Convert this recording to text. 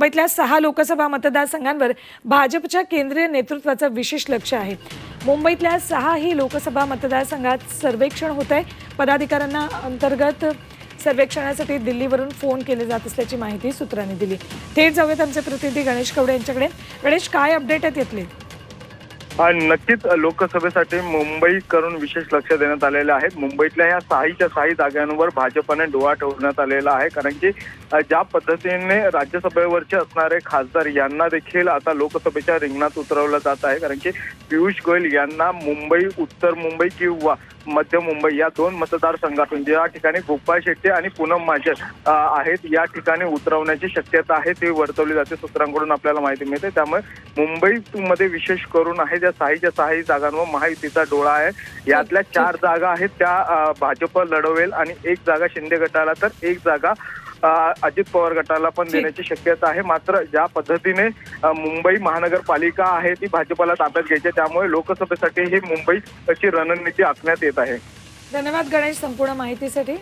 मुंबईतल्या सहा लोकसभा मतदारसंघांवर भाजपच्या केंद्रीय नेतृत्वाचं विशेष लक्ष आहे. मुंबईतल्या सहाही लोकसभा मतदारसंघात सर्वेक्षण होत आहे पदाधिकाऱ्यांना अंतर्गत सर्वेक्षणासाठी दिल्लीवरून फोन केले जात असल्याची माहिती सूत्रांनी दिली. थेट जाऊयात आमचे प्रतिनिधी गणेश कवडे यांच्याकडे. गणेश काय अपडेट आहेत यातले हा, नक्कीच लोकसभेसाठी मुंबईकरून विशेष लक्ष देण्यात आलेलं आहे. मुंबईतल्या या सहाच्या साही जागांवर भाजपने डोळा ठेवण्यात आलेला आहे. कारण की ज्या पद्धतीने राज्यसभेवरचे असणारे खासदार यांना देखील आता लोकसभेच्या रिंगणात उतरवलं जात आहे. कारण की पियुष गोयल यांना मुंबई उत्तर मुंबई किंवा मध्य मुंबई या दोन मतदारसंघातून ज्या ठिकाणी गोपाळ शेट्टी आणि पूनम माजर अ, आहेत या ठिकाणी उतरवण्याची शक्यता आहे ती वर्तवली जाते सूत्रांकडून आपल्याला माहिती मिळते. त्यामुळे मुंबईमध्ये विशेष करून आहे ज्या साहीच्या साही जागांवर महायुतीचा डोळा आहे. यातल्या चार जागा आहेत त्या भाजप लढवेल आणि एक जागा शिंदे गटाला तर एक जागा अजित पवार गटाला पण. देण्याची शक्यता आहे मात्र ज्या पद्धतीने मुंबई महानगरपालिका आहे ती भाजपला ताब्यात घ्यायची. त्यामुळे लोकसभेसाठी ही मुंबईची रणनीती आखण्यात येत आहे धन्यवाद गणेश संपूर्ण माहितीसाठी